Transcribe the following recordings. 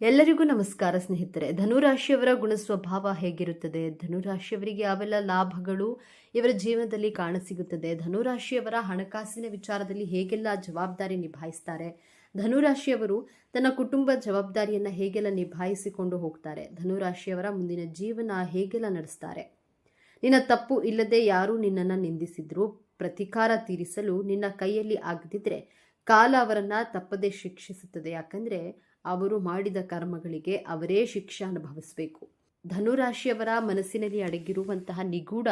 ಎಲ್ಲರಿಗೂ ನಮಸ್ಕಾರ ಸ್ನೇಹಿತರೆ. ಧನುರಾಶಿಯವರ ಗುಣ ಸ್ವಭಾವ ಹೇಗಿರುತ್ತದೆ? ಧನುರಾಶಿಯವರಿಗೆ ಯಾವೆಲ್ಲ ಲಾಭಗಳು ಇವರ ಜೀವನದಲ್ಲಿ ಕಾಣಸಿಗುತ್ತದೆ? ಧನುರಾಶಿಯವರ ಹಣಕಾಸಿನ ವಿಚಾರದಲ್ಲಿ ಹೇಗೆಲ್ಲ ಜವಾಬ್ದಾರಿ ನಿಭಾಯಿಸ್ತಾರೆ? ಧನುರಾಶಿಯವರು ತನ್ನ ಕುಟುಂಬ ಜವಾಬ್ದಾರಿಯನ್ನು ಹೇಗೆಲ್ಲ ನಿಭಾಯಿಸಿಕೊಂಡು ಹೋಗ್ತಾರೆ? ಧನುರಾಶಿಯವರ ಮುಂದಿನ ಜೀವನ ಹೇಗೆಲ್ಲ ನಡೆಸ್ತಾರೆ? ನಿನ್ನ ತಪ್ಪು ಇಲ್ಲದೆ ಯಾರು ನಿನ್ನನ್ನು ನಿಂದಿಸಿದ್ರು. ಪ್ರತಿಕಾರ ತೀರಿಸಲು ನಿನ್ನ ಕೈಯಲ್ಲಿ ಆಗದಿದ್ರೆ ಕಾಲ ಅವರನ್ನು ತಪ್ಪದೆ ಶಿಕ್ಷಿಸುತ್ತದೆ. ಯಾಕಂದ್ರೆ ಅವರು ಮಾಡಿದ ಕರ್ಮಗಳಿಗೆ ಅವರೇ ಶಿಕ್ಷೆ ಅನುಭವಿಸಬೇಕು. ಧನುರಾಶಿಯವರ ಮನಸ್ಸಿನಲ್ಲಿ ಅಡಗಿರುವಂತಹ ನಿಗೂಢ,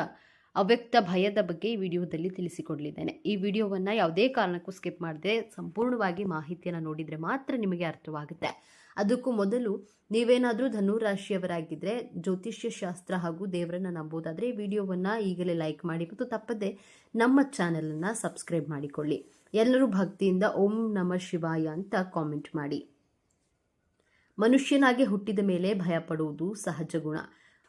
ಅವ್ಯಕ್ತ ಭಯದ ಬಗ್ಗೆ ಈ ವಿಡಿಯೋದಲ್ಲಿ ತಿಳಿಸಿಕೊಡಲಿದ್ದೇನೆ. ಈ ವಿಡಿಯೋವನ್ನು ಯಾವುದೇ ಕಾರಣಕ್ಕೂ ಸ್ಕಿಪ್ ಮಾಡದೆ ಸಂಪೂರ್ಣವಾಗಿ ಮಾಹಿತಿಯನ್ನು ನೋಡಿದರೆ ಮಾತ್ರ ನಿಮಗೆ ಅರ್ಥವಾಗುತ್ತೆ. ಅದಕ್ಕೂ ಮೊದಲು ನೀವೇನಾದರೂ ಧನುರಾಶಿಯವರಾಗಿದ್ದರೆ ಜ್ಯೋತಿಷ್ಯ ಶಾಸ್ತ್ರ ಹಾಗೂ ದೇವರನ್ನು ನಂಬೋದಾದರೆ ಈ ವಿಡಿಯೋವನ್ನು ಈಗಲೇ ಲೈಕ್ ಮಾಡಿ ಮತ್ತು ತಪ್ಪದೆ ನಮ್ಮ ಚಾನಲನ್ನು ಸಬ್ಸ್ಕ್ರೈಬ್ ಮಾಡಿಕೊಳ್ಳಿ. ಎಲ್ಲರೂ ಭಕ್ತಿಯಿಂದ ಓಂ ನಮ ಶಿವಾಯ ಅಂತ ಕಾಮೆಂಟ್ ಮಾಡಿ. ಮನುಷ್ಯನಾಗಿ ಹುಟ್ಟಿದ ಮೇಲೆ ಭಯಪಡುವುದು ಸಹಜ ಗುಣ.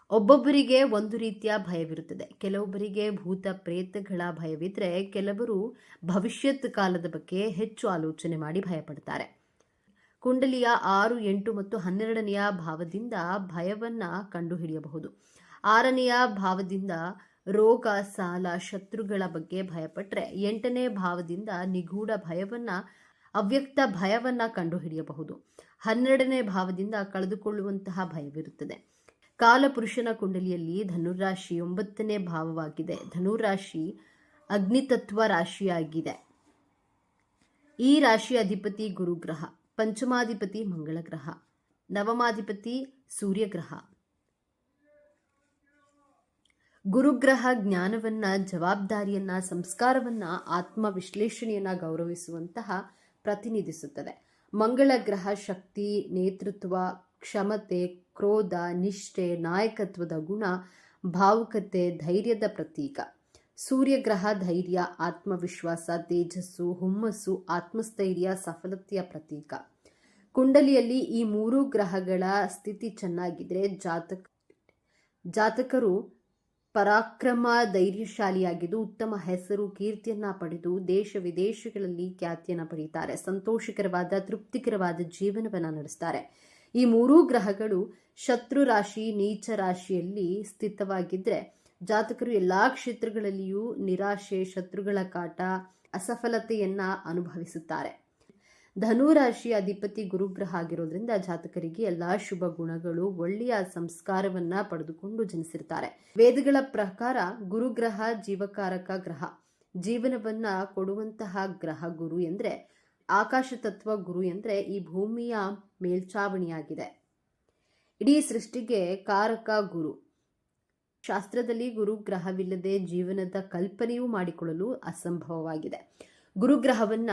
ಒಬ್ಬೊಬ್ಬರಿಗೆ ಒಂದು ರೀತಿಯ ಭಯವಿರುತ್ತದೆ. ಕೆಲವೊಬ್ಬರಿಗೆ ಭೂತ ಪ್ರೇತಗಳ ಭಯವಿದ್ದರೆ ಕೆಲವರು ಭವಿಷ್ಯತ್ ಕಾಲದ ಬಗ್ಗೆ ಹೆಚ್ಚು ಆಲೋಚನೆ ಮಾಡಿ ಭಯಪಡ್ತಾರೆ. ಕುಂಡಲಿಯ ಆರು, ಎಂಟು ಮತ್ತು ಹನ್ನೆರಡನೆಯ ಭಾವದಿಂದ ಭಯವನ್ನ ಕಂಡುಹಿಡಿಯಬಹುದು. ಆರನೆಯ ಭಾವದಿಂದ ರೋಗ, ಸಾಲ, ಶತ್ರುಗಳ ಬಗ್ಗೆ ಭಯಪಟ್ಟರೆ ಎಂಟನೇ ಭಾವದಿಂದ ನಿಗೂಢ ಭಯವನ್ನ, ಅವ್ಯಕ್ತ ಭಯವನ್ನ ಕಂಡುಹಿಡಿಯಬಹುದು. ಹನ್ನೆರಡನೇ ಭಾವದಿಂದ ಕಳೆದುಕೊಳ್ಳುವಂತಹ ಭಯವಿರುತ್ತದೆ. ಕಾಲಪುರುಷನ ಕುಂಡಲಿಯಲ್ಲಿ ಧನುರಾಶಿ ಒಂಬತ್ತನೇ ಭಾವವಾಗಿದೆ. ಧನುರಾಶಿ ಅಗ್ನಿತತ್ವ ರಾಶಿಯಾಗಿದೆ. ಈ ರಾಶಿ ಅಧಿಪತಿ ಗುರುಗ್ರಹ, ಪಂಚಮಾಧಿಪತಿ ಮಂಗಳ ಗ್ರಹ ನವಮಾಧಿಪತಿ ಸೂರ್ಯಗ್ರಹ. ಗುರುಗ್ರಹ ಜ್ಞಾನವನ್ನ, ಜವಾಬ್ದಾರಿಯನ್ನ, ಸಂಸ್ಕಾರವನ್ನ ಆತ್ಮ ವಿಶ್ಲೇಷಣೆಯನ್ನ ಗೌರವಿಸುವಂತಹ ಪ್ರತಿನಿಧಿಸುತ್ತದೆ. ಮಂಗಳ ಗ್ರಹ ಶಕ್ತಿ, ನೇತೃತ್ವ, ಕ್ಷಮತೆ, ಕ್ರೋಧ, ನಿಷ್ಠೆ, ನಾಯಕತ್ವದ ಗುಣ, ಭಾವುಕತೆ, ಧೈರ್ಯದ ಪ್ರತೀಕ. ಸೂರ್ಯಗ್ರಹ ಧೈರ್ಯ, ಆತ್ಮವಿಶ್ವಾಸ, ತೇಜಸ್ಸು, ಹುಮ್ಮಸ್ಸು, ಆತ್ಮಸ್ಥೈರ್ಯ, ಸಫಲತೆಯ ಪ್ರತೀಕ. ಕುಂಡಲಿಯಲ್ಲಿ ಈ ಮೂರು ಗ್ರಹಗಳ ಸ್ಥಿತಿ ಚೆನ್ನಾಗಿದ್ರೆ ಜಾತಕ, ಜಾತಕರು ಪರಾಕ್ರಮ, ಧೈರ್ಯಶಾಲಿಯಾಗಿದ್ದು ಉತ್ತಮ ಹೆಸರು, ಕೀರ್ತಿಯನ್ನ ಪಡೆದು ದೇಶ ವಿದೇಶಗಳಲ್ಲಿ ಖ್ಯಾತಿಯನ್ನ ಪಡೆಯುತ್ತಾರೆ ಸಂತೋಷಕರವಾದ, ತೃಪ್ತಿಕರವಾದ ಜೀವನವನ್ನ ನಡೆಸ್ತಾರೆ. ಈ ಮೂರೂ ಗ್ರಹಗಳು ಶತ್ರು ರಾಶಿ, ನೀಚ ರಾಶಿಯಲ್ಲಿ ಸ್ಥಿತವಾಗಿದ್ರೆ ಜಾತಕರು ಎಲ್ಲಾ ಕ್ಷೇತ್ರಗಳಲ್ಲಿಯೂ ನಿರಾಶೆ, ಶತ್ರುಗಳ ಕಾಟ, ಅಸಫಲತೆಯನ್ನ ಅನುಭವಿಸುತ್ತಾರೆ. ಧನುರಾಶಿಯ ಅಧಿಪತಿ ಗುರುಗ್ರಹ ಆಗಿರೋದ್ರಿಂದ ಜಾತಕರಿಗೆ ಎಲ್ಲಾ ಶುಭ ಗುಣಗಳು, ಒಳ್ಳೆಯ ಸಂಸ್ಕಾರವನ್ನ ಪಡೆದುಕೊಂಡು ಜನಿಸಿರ್ತಾರೆ. ವೇದಗಳ ಪ್ರಕಾರ ಗುರುಗ್ರಹ ಜೀವಕಾರಕ ಗ್ರಹ. ಜೀವನವನ್ನ ಕೊಡುವಂತಹ ಗ್ರಹ ಗುರು ಎಂದ್ರೆ ಆಕಾಶ ತತ್ವ ಗುರು ಎಂದ್ರೆ ಈ ಭೂಮಿಯ ಮೇಲ್ಚಾವಣಿಯಾಗಿದೆ. ಇಡೀ ಸೃಷ್ಟಿಗೆ ಕಾರಕ ಗುರು. ಶಾಸ್ತ್ರದಲ್ಲಿ ಗುರು ಗ್ರಹವಿಲ್ಲದೆ ಜೀವನದ ಕಲ್ಪನೆಯೂ ಮಾಡಿಕೊಳ್ಳಲು ಅಸಂಭವವಾಗಿದೆ. ಗುರುಗ್ರಹವನ್ನ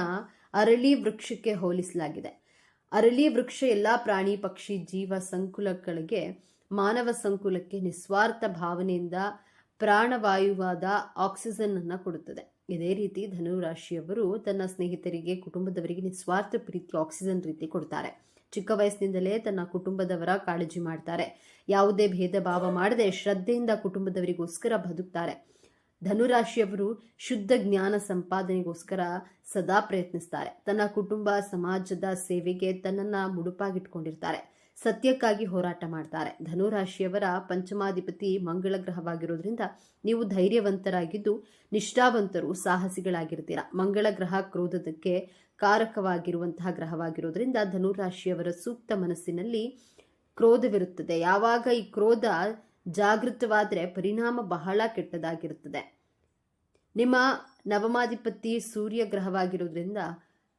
ಅರಳಿ ವೃಕ್ಷಕ್ಕೆ ಹೋಲಿಸಲಾಗಿದೆ. ಅರಳಿ ವೃಕ್ಷ ಎಲ್ಲ ಪ್ರಾಣಿ, ಪಕ್ಷಿ, ಜೀವ ಸಂಕುಲಗಳಿಗೆ, ಮಾನವ ಸಂಕುಲಕ್ಕೆ ನಿಸ್ವಾರ್ಥ ಭಾವನೆಯಿಂದ ಪ್ರಾಣವಾಯುವಾದ ಆಕ್ಸಿಜನ್ ಅನ್ನು ಕೊಡುತ್ತದೆ. ಇದೇ ರೀತಿ ಧನುರಾಶಿಯವರು ತನ್ನ ಸ್ನೇಹಿತರಿಗೆ, ಕುಟುಂಬದವರಿಗೆ ನಿಸ್ವಾರ್ಥ ಪ್ರೀತಿ, ಆಕ್ಸಿಜನ್ ರೀತಿ ಕೊಡ್ತಾರೆ. ಚಿಕ್ಕ ವಯಸ್ಸಿನಿಂದಲೇ ತನ್ನ ಕುಟುಂಬದವರ ಕಾಳಜಿ ಮಾಡ್ತಾರೆ. ಯಾವುದೇ ಭೇದ ಭಾವ ಮಾಡದೆ ಶ್ರದ್ಧೆಯಿಂದ ಕುಟುಂಬದವರಿಗೋಸ್ಕರ ಬದುಕ್ತಾರೆ. ಧನುರಾಶಿಯವರು ಶುದ್ಧ ಜ್ಞಾನ ಸಂಪಾದನೆಗೋಸ್ಕರ ಸದಾ ಪ್ರಯತ್ನಿಸ್ತಾರೆ. ತನ್ನ ಕುಟುಂಬ, ಸಮಾಜದ ಸೇವೆಗೆ ತನ್ನನ್ನು ಮುಡುಪಾಗಿಟ್ಕೊಂಡಿರ್ತಾರೆ. ಸತ್ಯಕ್ಕಾಗಿ ಹೋರಾಟ ಮಾಡ್ತಾರೆ. ಧನುರಾಶಿಯವರ ಪಂಚಮಾಧಿಪತಿ ಮಂಗಳ ಗ್ರಹವಾಗಿರೋದ್ರಿಂದ ನೀವು ಧೈರ್ಯವಂತರಾಗಿದ್ದು ನಿಷ್ಠಾವಂತರು, ಸಾಹಸಿಗಳಾಗಿರ್ತೀರ. ಮಂಗಳ ಗ್ರಹ ಕ್ರೋಧದಕ್ಕೆ ಕಾರಕವಾಗಿರುವಂತಹ ಗ್ರಹವಾಗಿರೋದ್ರಿಂದ ಧನುರಾಶಿಯವರ ಸೂಕ್ತ ಮನಸ್ಸಿನಲ್ಲಿ ಕ್ರೋಧವಿರುತ್ತದೆ. ಯಾವಾಗ ಈ ಕ್ರೋಧ ಜಾಗೃತವಾದರೆ ಪರಿಣಾಮ ಬಹಳ ಕೆಟ್ಟದಾಗಿರುತ್ತದೆ. ನಿಮ್ಮ ನವಮಾಧಿಪತಿ ಸೂರ್ಯ ಗ್ರಹವಾಗಿರೋದ್ರಿಂದ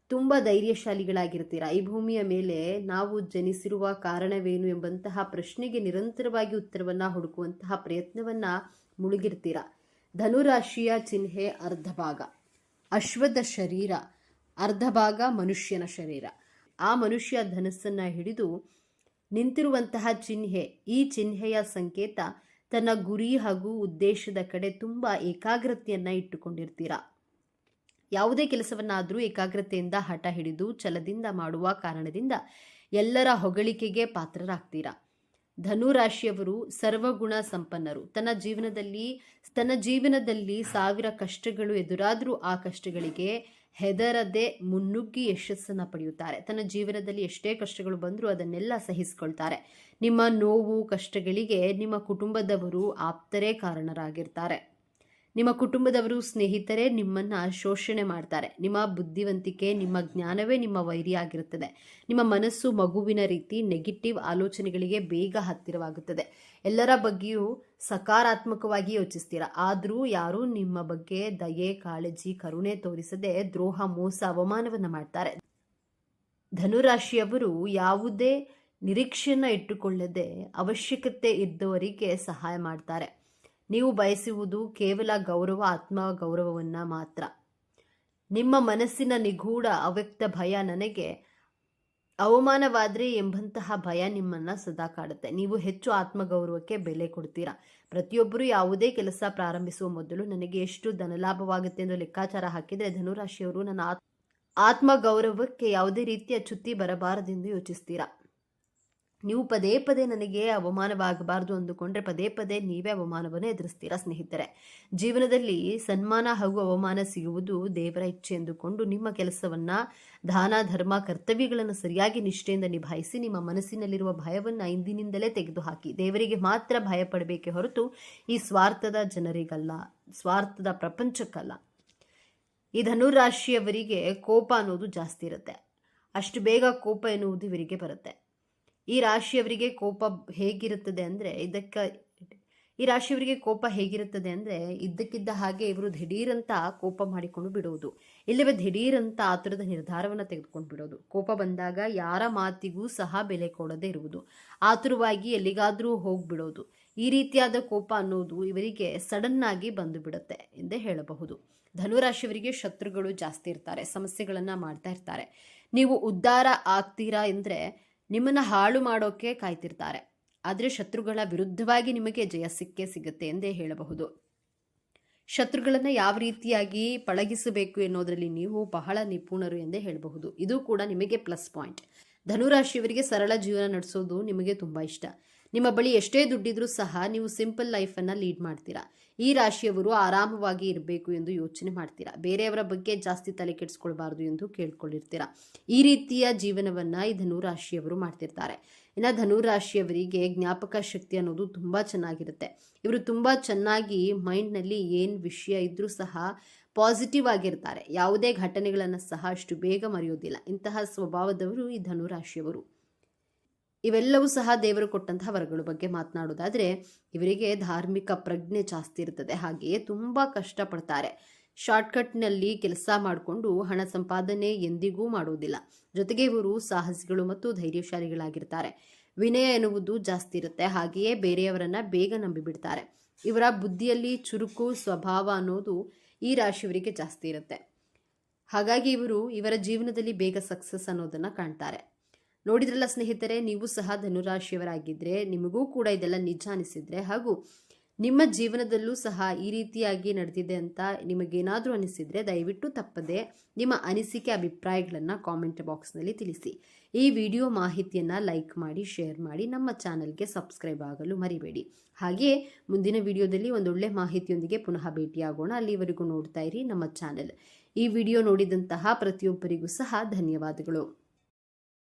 ತುಂಬ ಧೈರ್ಯಶಾಲಿಗಳಾಗಿರ್ತೀರ? ಈ ಭೂಮಿಯ ಮೇಲೆ ನಾವು ಜನಿಸಿರುವ ಕಾರಣವೇನು ಎಂಬಂತಹ ಪ್ರಶ್ನೆಗೆ ನಿರಂತರವಾಗಿ ಉತ್ತರವನ್ನು ಹುಡುಕುವಂತಹ ಪ್ರಯತ್ನವನ್ನು ಮುಳುಗಿರ್ತೀರ? ಧನುರಾಶಿಯ ಚಿಹ್ನೆ ಅರ್ಧ ಭಾಗ ಅಶ್ವದ ಶರೀರ ಅರ್ಧ ಭಾಗ ಮನುಷ್ಯನ ಶರೀರ. ಆ ಮನುಷ್ಯ ಧನಸ್ಸನ್ನು ಹಿಡಿದು ನಿಂತಿರುವಂತಹ ಚಿಹ್ನೆ, ಈ ಚಿಹ್ನೆಯ ಸಂಕೇತ ತನ್ನ ಗುರಿ ಹಾಗೂ ಉದ್ದೇಶದ ಕಡೆ ತುಂಬ ಏಕಾಗ್ರತೆಯನ್ನು ಇಟ್ಟುಕೊಂಡಿರ್ತೀರಾ? ಯಾವುದೇ ಕೆಲಸವನ್ನಾದರೂ ಏಕಾಗ್ರತೆಯಿಂದ ಹಠ ಹಿಡಿದು ಛಲದಿಂದ ಮಾಡುವ ಕಾರಣದಿಂದ ಎಲ್ಲರ ಹೊಗಳಿಕೆಗೆ ಪಾತ್ರರಾಗ್ತೀರಾ? ಧನುರಾಶಿಯವರು ಸರ್ವಗುಣ ಸಂಪನ್ನರು. ತನ್ನ ಜೀವನದಲ್ಲಿ ತನ್ನ ಜೀವನದಲ್ಲಿ ಸಾವಿರ ಕಷ್ಟಗಳು ಎದುರಾದರೂ ಆ ಕಷ್ಟಗಳಿಗೆ ಹೆದರದೆ ಮುನ್ನುಗ್ಗಿ ಯಶಸ್ಸನ್ನು ಪಡೆಯುತ್ತಾರೆ. ತನ್ನ ಜೀವನದಲ್ಲಿ ಎಷ್ಟೇ ಕಷ್ಟಗಳು ಬಂದರೂ ಅದನ್ನೆಲ್ಲ ಸಹಿಸಿಕೊಳ್ತಾರೆ. ನಿಮ್ಮ ನೋವು, ಕಷ್ಟಗಳಿಗೆ ನಿಮ್ಮ ಕುಟುಂಬದವರು ಆಪ್ತರೇ ಕಾರಣರಾಗಿರ್ತಾರೆ. ನಿಮ್ಮ ಕುಟುಂಬದವರು ಸ್ನೇಹಿತರೇ, ನಿಮ್ಮನ್ನ ಶೋಷಣೆ ಮಾಡ್ತಾರೆ. ನಿಮ್ಮ ಬುದ್ಧಿವಂತಿಕೆ, ನಿಮ್ಮ ಜ್ಞಾನವೇ ನಿಮ್ಮ ವೈರಿಯಾಗಿರುತ್ತದೆ ನಿಮ್ಮ ಮನಸ್ಸು ಮಗುವಿನ ರೀತಿ ನೆಗೆಟಿವ್ ಆಲೋಚನೆಗಳಿಗೆ ಬೇಗ ಹತ್ತಿರವಾಗುತ್ತದೆ. ಎಲ್ಲರ ಬಗ್ಗೆಯೂ ಸಕಾರಾತ್ಮಕವಾಗಿ ಯೋಚಿಸ್ತೀರಾ? ಆದರೂ ಯಾರೂ ನಿಮ್ಮ ಬಗ್ಗೆ ದಯೆ, ಕಾಳಜಿ, ಕರುಣೆ ತೋರಿಸದೆ ದ್ರೋಹ, ಮೋಸ, ಅವಮಾನವನ್ನು ಮಾಡ್ತಾರೆ. ಧನುರಾಶಿಯವರು ಯಾವುದೇ ನಿರೀಕ್ಷೆಯನ್ನು ಇಟ್ಟುಕೊಳ್ಳದೆ ಅವಶ್ಯಕತೆ ಇದ್ದವರಿಗೆ ಸಹಾಯ ಮಾಡ್ತಾರೆ. ನೀವು ಬಯಸುವುದು ಕೇವಲ ಗೌರವ ಆತ್ಮ ಗೌರವವನ್ನು ಮಾತ್ರ. ನಿಮ್ಮ ಮನಸ್ಸಿನ ನಿಗೂಢ, ಅವ್ಯಕ್ತ ಭಯ ನನಗೆ ಅವಮಾನವಾದರೆ ಎಂಬಂತಹ ಭಯ ನಿಮ್ಮನ್ನು ಸದಾ ಕಾಡುತ್ತೆ. ನೀವು ಹೆಚ್ಚು ಆತ್ಮಗೌರವಕ್ಕೆ ಬೆಲೆ ಕೊಡ್ತೀರಾ. ಪ್ರತಿಯೊಬ್ಬರು ಯಾವುದೇ ಕೆಲಸ ಪ್ರಾರಂಭಿಸುವ ಮೊದಲು ನನಗೆ ಎಷ್ಟು ಧನಲಾಭವಾಗುತ್ತೆ ಎಂದು ಲೆಕ್ಕಾಚಾರ ಹಾಕಿದರೆ ಧನುರಾಶಿಯವರು ನನ್ನ ಆತ್- ಆತ್ಮಗೌರವಕ್ಕೆ ಯಾವುದೇ ರೀತಿಯ ಚ್ಯುತಿ ಬರಬಾರದೆಂದು ಯೋಚಿಸ್ತೀರಾ. ನೀವು ಪದೇ ಪದೇ ನನಗೆ ಅವಮಾನವಾಗಬಾರದು ಅಂದುಕೊಂಡ್ರೆ ಪದೇ ಪದೇ ನೀವೇ ಅವಮಾನವನ್ನು ಎದುರಿಸ್ತೀರಾ, ಸ್ನೇಹಿತರೆ? ಜೀವನದಲ್ಲಿ ಸನ್ಮಾನ ಹಾಗೂ ಅವಮಾನ ಸಿಗುವುದು ದೇವರ ಇಚ್ಛೆ ಎಂದುಕೊಂಡು ನಿಮ್ಮ ಕೆಲಸವನ್ನ ದಾನ, ಧರ್ಮ, ಕರ್ತವ್ಯಗಳನ್ನು ಸರಿಯಾಗಿ ನಿಷ್ಠೆಯಿಂದ ನಿಭಾಯಿಸಿ ನಿಮ್ಮ ಮನಸ್ಸಿನಲ್ಲಿರುವ ಭಯವನ್ನು ಇಂದಿನಿಂದಲೇ ತೆಗೆದುಹಾಕಿ. ದೇವರಿಗೆ ಮಾತ್ರ ಭಯ ಪಡಬೇಕೇ ಹೊರತು ಈ ಸ್ವಾರ್ಥದ ಜನರಿಗಲ್ಲ, ಸ್ವಾರ್ಥದ ಪ್ರಪಂಚಕ್ಕಲ್ಲ. ಈ ಧನುರಾಶಿಯವರಿಗೆ ಕೋಪ ಅನ್ನೋದು ಜಾಸ್ತಿ ಇರುತ್ತೆ. ಅಷ್ಟು ಬೇಗ ಕೋಪ ಎನ್ನುವುದು ಇವರಿಗೆ ಬರುತ್ತೆ. ಈ ರಾಶಿಯವರಿಗೆ ಕೋಪ ಹೇಗಿರುತ್ತದೆ ಅಂದರೆ ಇದಕ್ಕೆ ಈ ರಾಶಿಯವರಿಗೆ ಕೋಪ ಹೇಗಿರುತ್ತದೆ ಅಂದರೆ ಇದ್ದಕ್ಕಿದ್ದ ಹಾಗೆ ಇವರು ದಿಢೀರಂತ ಕೋಪ ಮಾಡಿಕೊಂಡು ಬಿಡುವುದು ಇಲ್ಲವೇ ದಿಢೀರಂತ ಆತುರದ ನಿರ್ಧಾರವನ್ನು ತೆಗೆದುಕೊಂಡು ಬಿಡೋದು. ಕೋಪ ಬಂದಾಗ ಯಾರ ಮಾತಿಗೂ ಸಹ ಬೆಲೆ ಕೊಡದೇ ಇರುವುದು. ಆತುರವಾಗಿ ಎಲ್ಲಿಗಾದರೂ ಹೋಗ್ಬಿಡೋದು. ಈ ರೀತಿಯಾದ ಕೋಪ ಅನ್ನೋದು ಇವರಿಗೆ ಸಡನ್ ಆಗಿ ಬಂದು ಬಿಡುತ್ತೆ ಎಂದೇ ಹೇಳಬಹುದು. ಧನುರಾಶಿಯವರಿಗೆ ಶತ್ರುಗಳು ಜಾಸ್ತಿ ಇರ್ತಾರೆ, ಸಮಸ್ಯೆಗಳನ್ನು ಮಾಡ್ತಾ ಇರ್ತಾರೆ. ನೀವು ಉದ್ಧಾರ ಆಗ್ತೀರಾ ಅಂದರೆ ನಿಮ್ಮನ್ನು ಹಾಳು ಮಾಡೋಕೆ ಕಾಯ್ತಿರ್ತಾರೆ. ಆದರೆ ಶತ್ರುಗಳ ವಿರುದ್ಧವಾಗಿ ನಿಮಗೆ ಜಯ ಸಿಕ್ಕೇ ಸಿಗುತ್ತೆ ಎಂದೇ ಹೇಳಬಹುದು. ಶತ್ರುಗಳನ್ನು ಯಾವ ರೀತಿಯಾಗಿ ಪಳಗಿಸಬೇಕು ಎನ್ನುವುದರಲ್ಲಿ ನೀವು ಬಹಳ ನಿಪುಣರು ಎಂದೇ ಹೇಳಬಹುದು. ಇದು ಕೂಡ ನಿಮಗೆ ಪ್ಲಸ್ ಪಾಯಿಂಟ್ ಧನುರಾಶಿಯವರಿಗೆ ಸರಳ ಜೀವನ ನಡೆಸೋದು ನಿಮಗೆ ತುಂಬ ಇಷ್ಟ. ನಿಮ್ಮ ಬಳಿ ಎಷ್ಟೇ ದುಡ್ಡಿದ್ರೂ ಸಹ ನೀವು ಸಿಂಪಲ್ ಲೈಫನ್ನು ಲೀಡ್ ಮಾಡ್ತೀರಾ. ಈ ರಾಶಿಯವರು ಆರಾಮವಾಗಿ ಇರಬೇಕು ಎಂದು ಯೋಚನೆ ಮಾಡ್ತೀರಾ? ಬೇರೆಯವರ ಬಗ್ಗೆ ಜಾಸ್ತಿ ತಲೆ ಕೆಡಿಸ್ಕೊಳ್ಬಾರ್ದು ಎಂದು ಕೇಳ್ಕೊಂಡಿರ್ತೀರಾ? ಈ ರೀತಿಯ ಜೀವನವನ್ನು ಈ ಧನುರಾಶಿಯವರು ಮಾಡ್ತಿರ್ತಾರೆ. ಇನ್ನು ಧನುರಾಶಿಯವರಿಗೆ ಜ್ಞಾಪಕ ಶಕ್ತಿ ಅನ್ನೋದು ತುಂಬ ಚೆನ್ನಾಗಿರುತ್ತೆ. ಇವರು ತುಂಬ ಚೆನ್ನಾಗಿ ಮೈಂಡ್ನಲ್ಲಿ ಏನು ವಿಷಯ ಇದ್ರೂ ಸಹ ಪಾಸಿಟಿವ್ ಆಗಿರ್ತಾರೆ. ಯಾವುದೇ ಘಟನೆಗಳನ್ನು ಸಹ ಅಷ್ಟು ಬೇಗ ಮರೆಯೋದಿಲ್ಲ. ಇಂತಹ ಸ್ವಭಾವದವರು ಈ ಧನುರಾಶಿಯವರು. ಇವೆಲ್ಲವೂ ಸಹ ದೇವರು ಕೊಟ್ಟಂತಹ ವರಗಳ ಬಗ್ಗೆ ಮಾತನಾಡೋದಾದರೆ ಇವರಿಗೆ ಧಾರ್ಮಿಕ ಪ್ರಜ್ಞೆ ಜಾಸ್ತಿ ಇರ್ತದೆ. ಹಾಗೆಯೇ ತುಂಬ ಕಷ್ಟಪಡ್ತಾರೆ. ಶಾರ್ಟ್ಕಟ್ನಲ್ಲಿ ಕೆಲಸ ಮಾಡಿಕೊಂಡು ಹಣ ಸಂಪಾದನೆ ಎಂದಿಗೂ ಮಾಡುವುದಿಲ್ಲ. ಜೊತೆಗೆ ಇವರು ಸಾಹಸಿಗಳು ಮತ್ತು ಧೈರ್ಯಶಾಲಿಗಳಾಗಿರ್ತಾರೆ. ವಿನಯ ಎನ್ನುವುದು ಜಾಸ್ತಿ ಇರುತ್ತೆ. ಹಾಗೆಯೇ ಬೇರೆಯವರನ್ನ ಬೇಗ ನಂಬಿಬಿಡ್ತಾರೆ. ಇವರ ಬುದ್ಧಿಯಲ್ಲಿ ಚುರುಕು, ಸ್ವಭಾವ ಅನ್ನೋದು ಈ ರಾಶಿಯವರಿಗೆ ಜಾಸ್ತಿ ಇರುತ್ತೆ. ಹಾಗಾಗಿ ಇವರು ಇವರ ಜೀವನದಲ್ಲಿ ಬೇಗ ಸಕ್ಸಸ್ ಅನ್ನೋದನ್ನು ಕಾಣ್ತಾರೆ. ನೋಡಿದ್ರಲ್ಲ ಸ್ನೇಹಿತರೆ, ನೀವು ಸಹ ಧನುರಾಶಿಯವರಾಗಿದ್ದರೆ ನಿಮಗೂ ಕೂಡ ಇದೆಲ್ಲ ನಿಜ ಅನಿಸಿದ್ರೆ ಹಾಗೂ ನಿಮ್ಮ ಜೀವನದಲ್ಲೂ ಸಹ ಈ ರೀತಿಯಾಗಿ ನಡೆದಿದೆ ಅಂತ ನಿಮಗೇನಾದರೂ ಅನಿಸಿದರೆ ದಯವಿಟ್ಟು ತಪ್ಪದೆ ನಿಮ್ಮ ಅನಿಸಿಕೆ ಅಭಿಪ್ರಾಯಗಳನ್ನು ಕಾಮೆಂಟ್ ಬಾಕ್ಸ್ನಲ್ಲಿ ತಿಳಿಸಿ. ಈ ವಿಡಿಯೋ ಮಾಹಿತಿಯನ್ನು ಲೈಕ್ ಮಾಡಿ, ಶೇರ್ ಮಾಡಿ, ನಮ್ಮ ಚಾನಲ್ಗೆ ಸಬ್ಸ್ಕ್ರೈಬ್ ಆಗಲು ಮರಿಬೇಡಿ. ಹಾಗೆಯೇ ಮುಂದಿನ ವಿಡಿಯೋದಲ್ಲಿ ಒಂದೊಳ್ಳೆ ಮಾಹಿತಿಯೊಂದಿಗೆ ಪುನಃ ಭೇಟಿಯಾಗೋಣ. ಅಲ್ಲಿವರೆಗೂ ನೋಡ್ತಾ ಇರಿ ನಮ್ಮ ಚಾನೆಲ್. ಈ ವಿಡಿಯೋ ನೋಡಿದಂತಹ ಪ್ರತಿಯೊಬ್ಬರಿಗೂ ಸಹ ಧನ್ಯವಾದಗಳು.